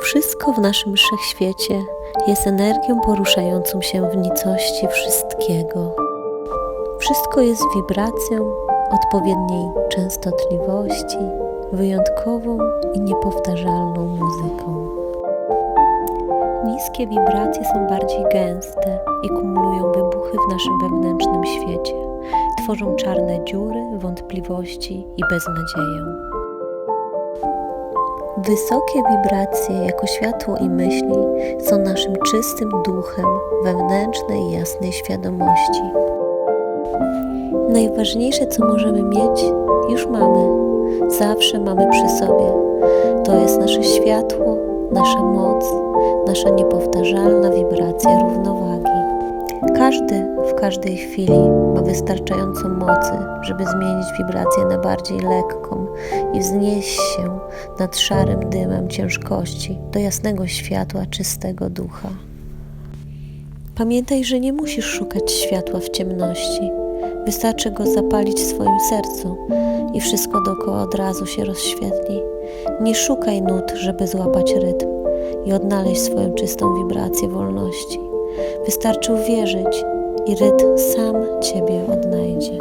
Wszystko w naszym wszechświecie jest energią poruszającą się w nicości wszystkiego. Wszystko jest wibracją odpowiedniej częstotliwości, wyjątkową i niepowtarzalną muzyką. Niskie wibracje są bardziej gęste i kumulują wybuchy w naszym wewnętrznym świecie. Tworzą czarne dziury, wątpliwości i beznadzieję. Wysokie wibracje jako światło i myśli są naszym czystym duchem wewnętrznej, jasnej świadomości. Najważniejsze, co możemy mieć, już mamy. Zawsze mamy przy sobie. To jest nasze światło, nasza moc, nasza niepowtarzalna wibracja równowagi. Każdy w każdej chwili ma wystarczająco mocy, żeby zmienić wibrację na bardziej lekką i wznieść się nad szarym dymem ciężkości do jasnego światła czystego ducha. Pamiętaj, że nie musisz szukać światła w ciemności. Wystarczy go zapalić w swoim sercu i wszystko dookoła od razu się rozświetli. Nie szukaj nut, żeby złapać rytm i odnaleźć swoją czystą wibrację wolności. Wystarczy uwierzyć i rytm sam Ciebie odnajdzie.